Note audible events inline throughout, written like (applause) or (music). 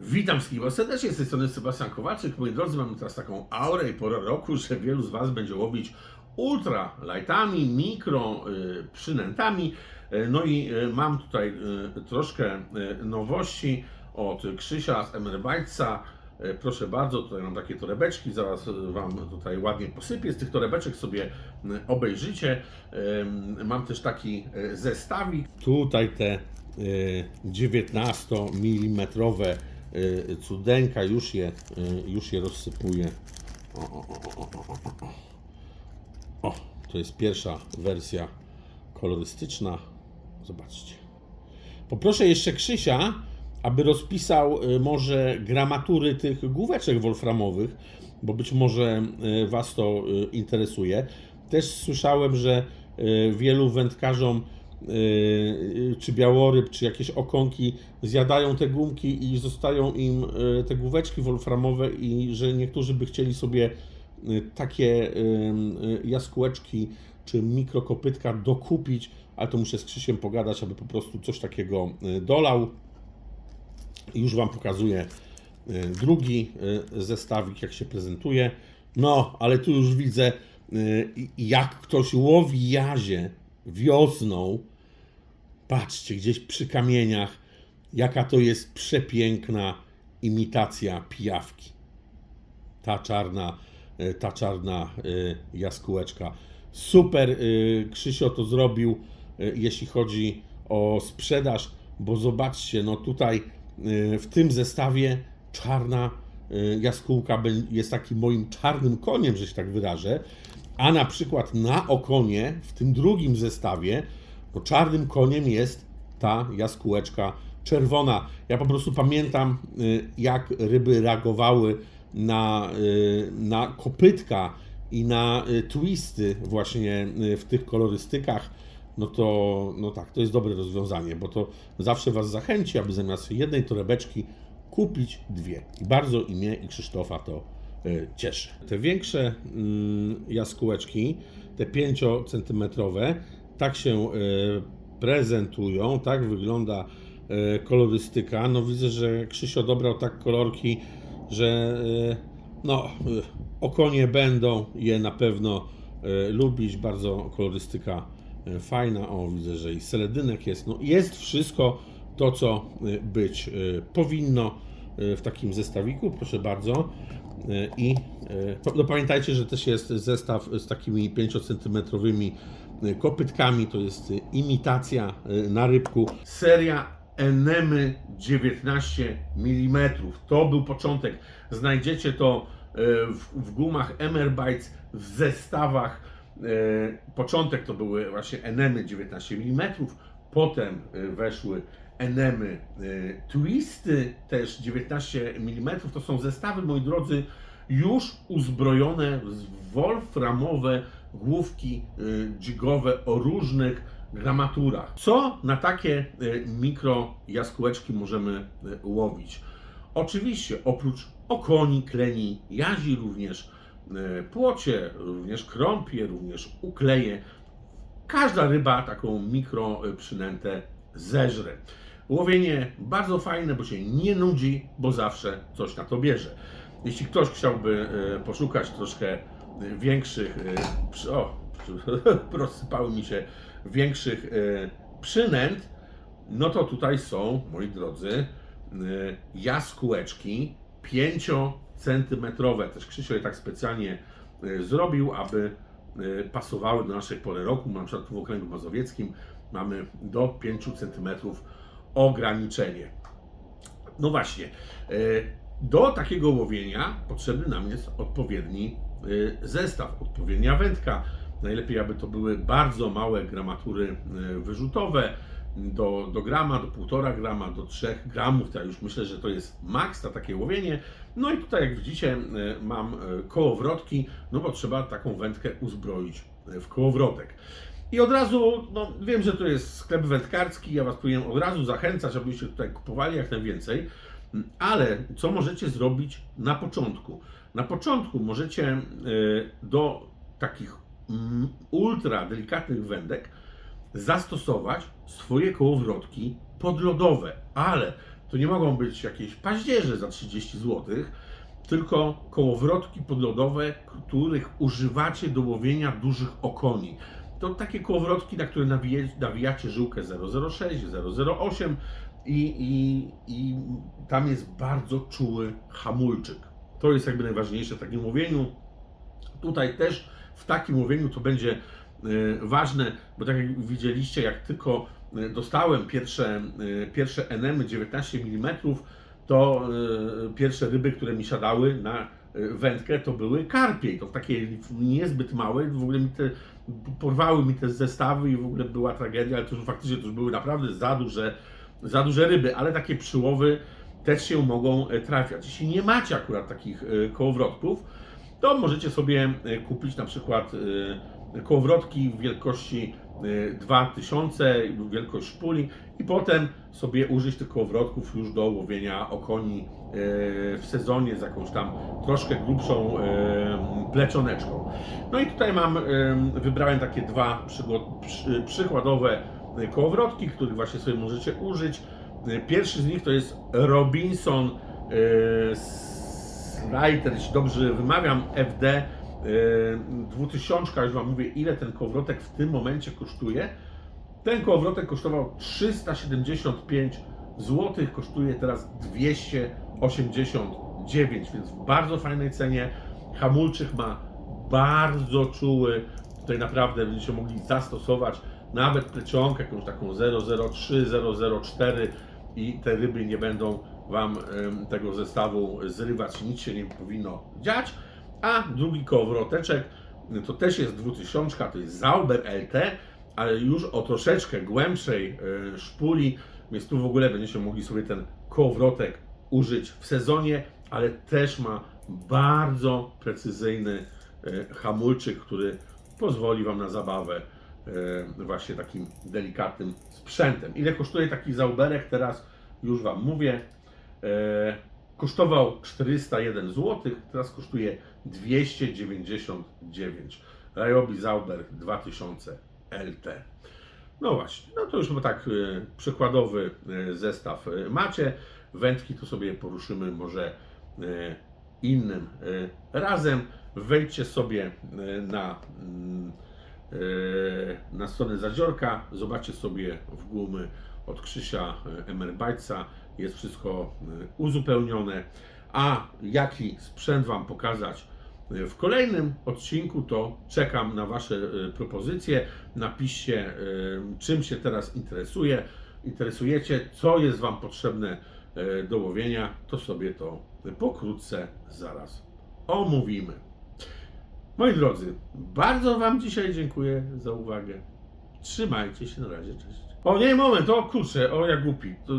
Witam wszystkich serdecznie, z tej strony Sebastian Kowalczyk. Moi drodzy, mamy teraz taką aurę i porę roku, że wielu z Was będzie łowić ultra lightami, mikro y, przynętami. Y, No i y, mam tutaj y, troszkę y, nowości od Krzysia z Emerbajca. Y, Proszę bardzo, tutaj mam takie torebeczki, zaraz y, Wam tutaj ładnie posypię. Z tych torebeczek sobie obejrzycie. Mam też taki zestawik. Tutaj te 19 mm cudenka już je, y, już je rozsypuję. O, o, to jest pierwsza wersja kolorystyczna. Zobaczcie. Poproszę jeszcze Krzysia, aby rozpisał y, może gramatury tych główeczek wolframowych, bo być może y, Was to y, interesuje. Też słyszałem, że y, wielu wędkarzom y, y, czy białoryb, czy jakieś okonki zjadają te gumki i zostają im y, te główeczki wolframowe i że niektórzy by chcieli sobie y, takie y, y, jaskółeczki czy mikrokopytka dokupić, ale to muszę z Krzysiem pogadać, aby po prostu coś takiego y, dolał. Już Wam pokazuję y, drugi y, zestawik, jak się prezentuje. No, ale tu już widzę, y, jak ktoś łowi jazie wiosną. Patrzcie, gdzieś przy kamieniach, jaka to jest przepiękna imitacja pijawki. Ta czarna, y, ta czarna y, jaskółeczka. Super y, Krzysio to zrobił, jeśli chodzi o sprzedaż, bo zobaczcie, no tutaj w tym zestawie czarna jaskółka bę- jest takim moim czarnym koniem, że się tak wyrażę, a na przykład na okonie w tym drugim zestawie no czarnym koniem jest ta jaskółeczka czerwona. Ja po prostu pamiętam, y, jak ryby reagowały na, y, na kopytka i na y, twisty właśnie y, w tych kolorystykach. No to, no tak, to jest dobre rozwiązanie, bo to zawsze Was zachęci, aby zamiast jednej torebeczki kupić dwie. Bardzo i mnie i Krzysztofa to y, cieszy. Te większe mm, jaskółeczki, te 5 centymetrowe, tak się y, prezentują, tak wygląda y, kolorystyka. No widzę, że Krzysio dobrał tak kolorki, że no, okonie będą je na pewno lubić. Bardzo kolorystyka fajna. O, widzę, że i seledynek jest. No, jest wszystko to, co y, być y, powinno y, w takim zestawiku. Proszę bardzo. I y, no, pamiętajcie, że też jest zestaw z takimi 5-centymetrowymi y, kopytkami. To jest imitacja na rybku. Seria Enemy 19 mm. To był początek. Znajdziecie to w, w gumach Emerbites, w zestawach. Początek to były właśnie Enemy 19 mm. Potem weszły Enemy Twisty, też 19 mm. To są zestawy, moi drodzy, już uzbrojone w wolframowe główki y, dźwigowe o różnych gramaturach. Co na takie y, mikro jaskółeczki możemy y, łowić? Oczywiście oprócz okoni, kleni, jazi również płocie, również krąpie, również ukleje. Każda ryba taką mikro przynętę zeżre. Łowienie bardzo fajne, bo się nie nudzi, bo zawsze coś na to bierze. Jeśli ktoś chciałby y, poszukać troszkę większych, przy- o, (laughs) rozsypały mi się większych y, przynęt, no to tutaj są, moi drodzy, jaskółeczki 5 centymetrowe. Też Krzysio je tak specjalnie zrobił, aby pasowały do naszej pory roku. Na przykład w okręgu mazowieckim mamy do 5 centymetrów ograniczenie. No właśnie, y, do takiego łowienia potrzebny nam jest odpowiedni y, zestaw, odpowiednia wędka. Najlepiej, aby to były bardzo małe gramatury y, wyrzutowe, do, do grama, do 1,5 grama, do 3 gramów. Ja już myślę, że to jest maks na takie łowienie. No i tutaj, jak widzicie, mam kołowrotki, no bo trzeba taką wędkę uzbroić w kołowrotek. I od razu, no wiem, że to jest sklep wędkarski, ja Was powinienem od razu zachęcać, abyście tutaj kupowali jak najwięcej, ale co możecie zrobić na początku? Na początku możecie y, do takich mm, ultra delikatnych wędek zastosować swoje kołowrotki podlodowe, ale to nie mogą być jakieś paździerze za 30 zł, tylko kołowrotki podlodowe, których używacie do łowienia dużych okoni. To takie kołowrotki, na które nawijacie, żyłkę 006, 008 i, i, i tam jest bardzo czuły hamulczyk. To jest jakby najważniejsze w takim łowieniu. Tutaj też w takim łowieniu to będzie e, ważne, bo tak jak widzieliście, jak tylko e, dostałem pierwsze, e, pierwsze enemy 19 mm, to pierwsze ryby, które mi siadały na wędkę, to były karpie. I To takie niezbyt małe, w ogóle mi te, porwały mi te zestawy i w ogóle była tragedia, ale to już faktycznie to już były naprawdę za duże, za duże ryby, ale takie przyłowy też się mogą e, trafiać. Jeśli nie macie akurat takich e, kołowrotków, to możecie sobie e, kupić na przykład kołowrotki w wielkości 2000, wielkość szpuli i potem sobie użyć tych kołowrotków już do łowienia okoni e, w sezonie z jakąś tam troszkę grubszą e, plecioneczką. No i tutaj mam, wybrałem takie dwa przykładowe kołowrotki, których właśnie sobie możecie użyć. Pierwszy z nich to jest Robinson Slider, jeśli dobrze wymawiam, FD e, 2000, już Wam mówię ile ten kołowrotek w tym momencie kosztuje. Ten kołowrotek kosztował 375 zł, kosztuje teraz 289, więc w bardzo fajnej cenie. Hamulczyk ma bardzo czuły, tutaj naprawdę będziecie mogli zastosować nawet plecionkę jakąś taką 003, 004 i te ryby nie będą Wam tego zestawu zrywać, nic się nie powinno dziać. A drugi kołowroteczek to też jest 2000, to jest Zauber LT, ale już o troszeczkę głębszej e, szpuli, więc tu w ogóle będziecie mogli sobie ten kołowrotek użyć w sezonie, ale też ma bardzo precyzyjny e, hamulczyk, który pozwoli Wam na zabawę e, właśnie takim delikatnym sprzętem. Ile kosztuje taki zauberek? Teraz już Wam mówię. Kosztował 401 zł, teraz kosztuje 299. Ryobi Zauber 2000 LT. No właśnie, no to już tak e, przykładowy e, zestaw e, macie. Wędki to sobie poruszymy może innym razem. Wejdźcie sobie na, mm, na stronę Zadziorka, zobaczcie sobie w gumy od Krzysia Emerbajca. Jest wszystko uzupełnione. A jaki sprzęt Wam pokazać w kolejnym odcinku, to czekam na Wasze e, propozycje. Napiszcie, e, czym się teraz interesuje, interesujecie, co jest Wam potrzebne e, do łowienia, to sobie to pokrótce zaraz omówimy. Moi drodzy, bardzo Wam dzisiaj dziękuję za uwagę. Trzymajcie się na razie, cześć. O nie, moment, o kurczę, o ja głupi. To,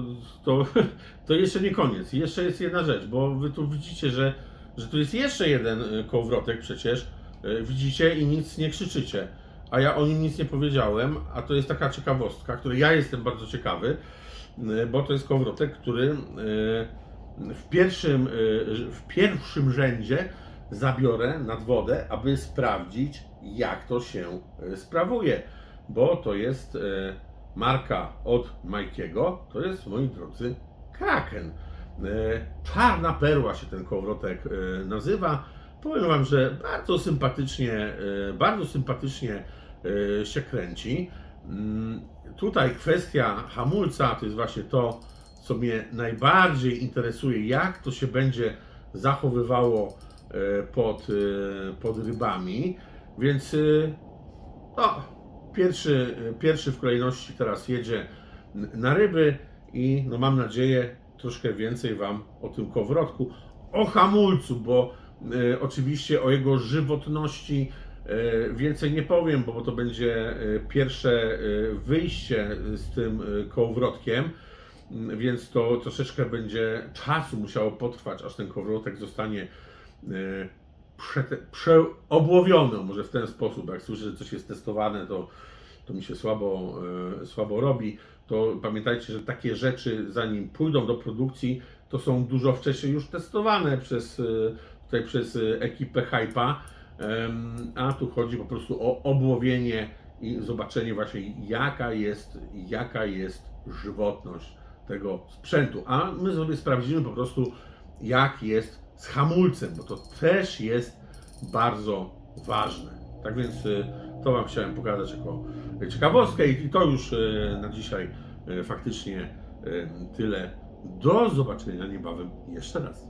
to, (laughs) to jeszcze nie koniec. Jeszcze jest jedna rzecz, bo Wy tu widzicie, że, że tu jest jeszcze jeden y, kołowrotek przecież. Y, Widzicie i nic nie krzyczycie. A ja o nim nic nie powiedziałem, a to jest taka ciekawostka, której ja jestem bardzo ciekawy, y, bo to jest kołowrotek, który w pierwszym, w pierwszym rzędzie zabiorę nad wodę, aby sprawdzić, jak to się sprawuje. Bo to jest marka od Majkiego, to jest, moi drodzy, Kraken. Y, Czarna perła się ten kołowrotek y, nazywa. Powiem Wam, że bardzo sympatycznie, y, bardzo sympatycznie się kręci. Mm, Tutaj kwestia hamulca to jest właśnie to, co mnie najbardziej interesuje, jak to się będzie zachowywało e, pod, e, pod rybami. Więc e, no, pierwszy, pierwszy w kolejności teraz jedzie na ryby i no mam nadzieję troszkę więcej Wam o tym kołowrotku, o hamulcu, bo e, oczywiście o jego żywotności e, więcej nie powiem, bo to będzie e, pierwsze wyjście z tym kołowrotkiem, m, więc to troszeczkę będzie czasu musiało potrwać, aż ten kołowrotek zostanie prze- może w ten sposób. Jak słyszę, że coś jest testowane, to, to mi się słabo, e, słabo robi. To pamiętajcie, że takie rzeczy, zanim pójdą do produkcji, to są dużo wcześniej już testowane przez, e, tutaj przez e, ekipę Hype'a. A tu chodzi po prostu o obłowienie i zobaczenie właśnie jaka jest, jaka jest żywotność tego sprzętu. A my sobie sprawdzimy po prostu, jak jest z hamulcem, bo to też jest bardzo ważne. Tak więc y, to Wam chciałem pokazać jako ciekawostkę i to już y, na dzisiaj y, faktycznie tyle. Do zobaczenia niebawem jeszcze raz.